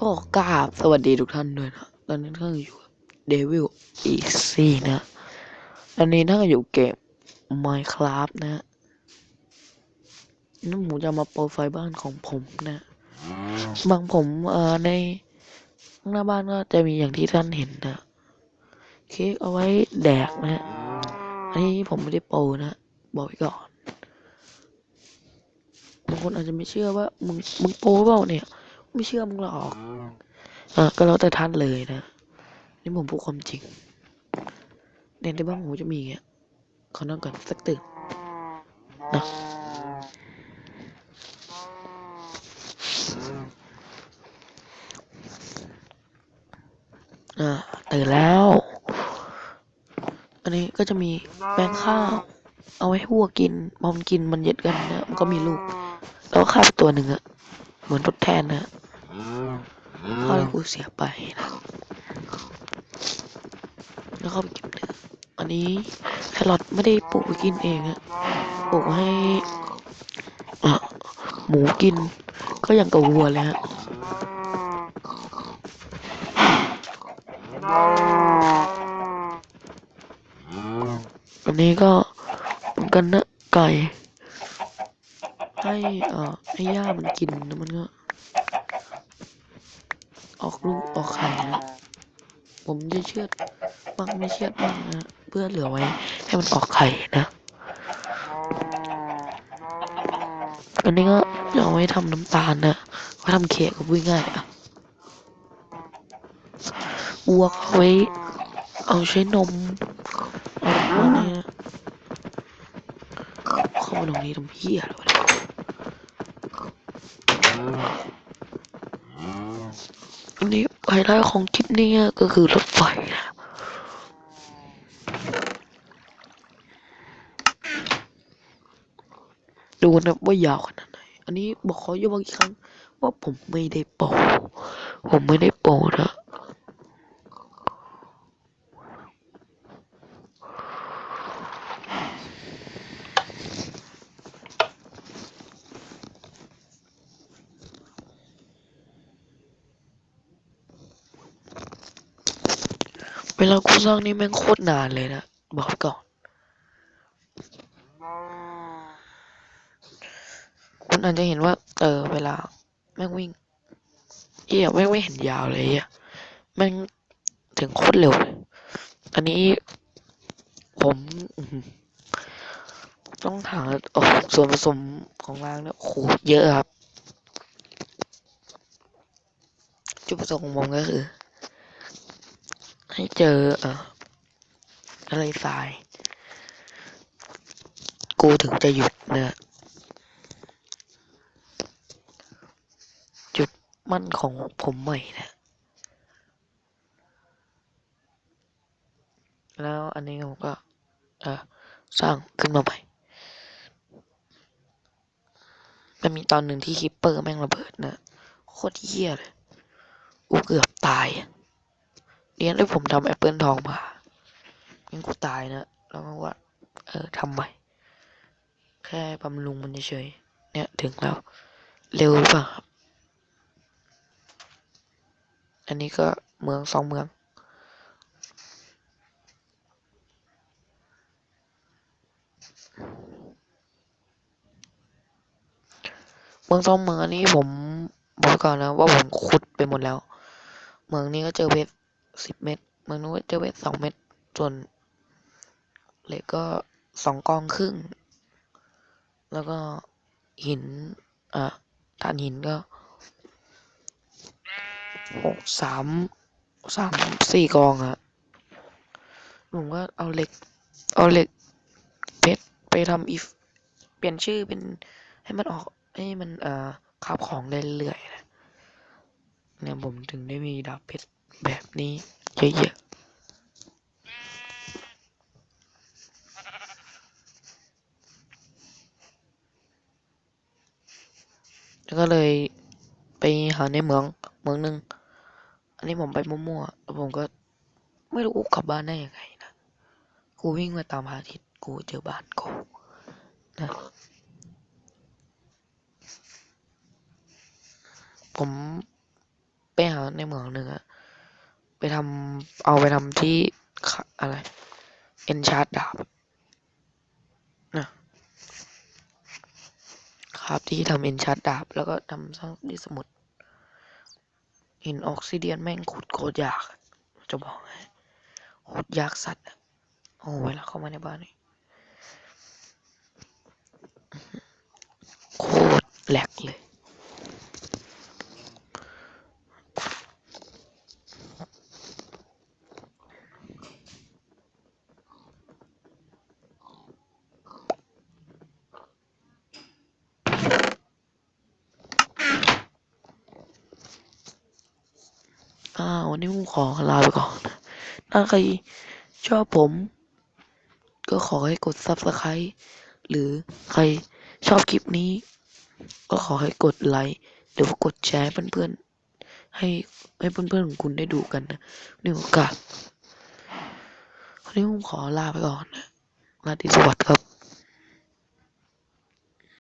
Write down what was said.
ก็กราบสวัสดีทุกท่านด้วยนะตอนนี้ท่านอยู่กับ Devil Easy นะ ตอนนี้ท่านอยู่เกม Minecraft นะนั่นผมจะมาโปรไฟล์บ้านของผมนะ บางผมเอ่อในหน้าบ้านก็จะมีอย่างที่ท่านเห็นนะ เค้กเอาไว้แดกนะ อันนี้ผมไม่ได้โปรนะ บอกไว้ก่อน บางคนอาจจะไม่เชื่อว่ามึงมึงโปรเปล่าเนี่ย ไม่เชื่อมึงหรอกอะก็แล้วแต่ท่านเลยนะ นี่ผมพูดความจริงในในบ้านผมจะมีอย่างเงี้ยขอนั่งก่อนสักตึกนะอ่าตื่นแล้ว อันนี้ก็จะมีแป้งข้าว เอาไว้ให้วัวกินพอมันกินมันเย็ดกันนะ มันก็มีลูก แล้วข้าวตัวหนึ่งอะเหมือนทดแทนนะ เขาวที่กูเสียไปนะแล้วเขาไปกินเนื้ออันนี้แครอทไม่ได้ปลูกไว้กินเองอะปลูกให้หมูกิน ก็อย่างกับวัวเลยฮะอันนี้ก็มือนกันนะไก่ ให้เอ่อให้ย่ามันกินแล้วมันก็ ออกลูกออกไข่นะผมจะเชือดบ้างไม่เชือดบ้างนะเพื่อเหลือไว้ให้มันออกไข่นะอันนี้ก็เอาไว้ทำน้ำตาลนะไว้ทำเค้กก็พูดง่ายอะวัวกเอาไว้ เอาใช้นมเอาพวกนี้นะเข้ามาตรงนี้ทำเพี้ยอะไรวะเนี่ย อันนี้ไฮไลท์ของคลิปนี้ก็คือรถไฟนะดูนะว่ายาวขนาดไหน อันนี้บอกขอย้ำอีกครั้ง ว่าผมไม่ได้โปผมไม่ได้โปนะ เวลากูสร้างนี่แม่งโคตรนานเลยนะ บอกไว้ก่อน คุณอาจจะเห็นว่า เออ เวลา แม่งวิ่งเอี่ยแม่งไม่เห็นยาวเลยอะแม่งถึงโคตรเร็วเลยอันนี้ ผมต้องหาโอ้ส่วนผสมของรางเนี่ยโหเยอะครับ จุดประสงค์ของผมก็คือ ให้เจอ เอ่ออะไรทราย กูถึงจะหยุดเนะจุดมั่นของผมใหม่นะแล้วอันนี้ผมก็เออสร้างขึ้นมาใหม่มันมีตอนหนึ่งที่คิปเปอร์แม่งระเบิดนะโคตรเหี้ยเลยกูเกือบตาย เนี่ยได้ผมทำแอปเปิลทองมางั้นกูตายนะแล้วก็ว่า เออทำใหม่ แค่บำรุงมันเฉยเนี่ยถึงแล้ว เร็วหรือเปล่าครับ อันนี้ก็เมืองสองเมืองเมืองสองเมืองอันนี้ผมบอกไว้ก่อนนะว่าผมขุดไปหมดแล้ว เมืองนี้ก็เจอเพชร สิบเม็ดเมืองนู้นเจเพชรสองเม็ดส่วนเหล็กก็สองกองครึ่ง แล้วก็หินอะฐานหินก็หกสามสามสี่กองอะผมก็เอาเหล็ก เอาเหล็กเพชรไปทำอีฟเปลี่ยนชื่อเป็นให้มันออกให้มันเอ่อขับของเรื่อยๆนะเนี่ยผมถึงได้มีดาบเพชร แบบนี้เยอะๆแล้วก็เลยไปหาในเมืองเมืองหนึ่งอันนี้ผมไปมั่วๆแล้วผมก็ไม่รู้กลับบ้านได้ยังไงนะกูวิ่งมาตามหาทิศกูเจอบ้านกูนะผมไปหาในเหมืองหนึ่งอะ ไปทำเอาไปทำที่อะไรเอนชาร์ดดาบนะครับที่ทำเอนชาร์ดดาบ แล้วก็ทำสร้างที่สมุดหินออกซิเดียนแม่งขุดโคตรยาก จะบอกให้ขุดยากสัตว์อะโอ้เวลาเข้ามาในบ้านนี่โคตรแหลกเลย อ่า วันนี้ผมขอลาไปก่อนนะถ้าใครชอบผม ก็ขอให้กด subscribe หรือใครชอบคลิปนี้ ก็ขอให้กดไลค์หรือว่ากดแชร์เพื่อนๆให้ให้เพื่อนๆของคุณได้ดูกันนะในโอกาสวันนี้ผมขอลาไปก่อนนะราตรีสวัสดิ์ครับ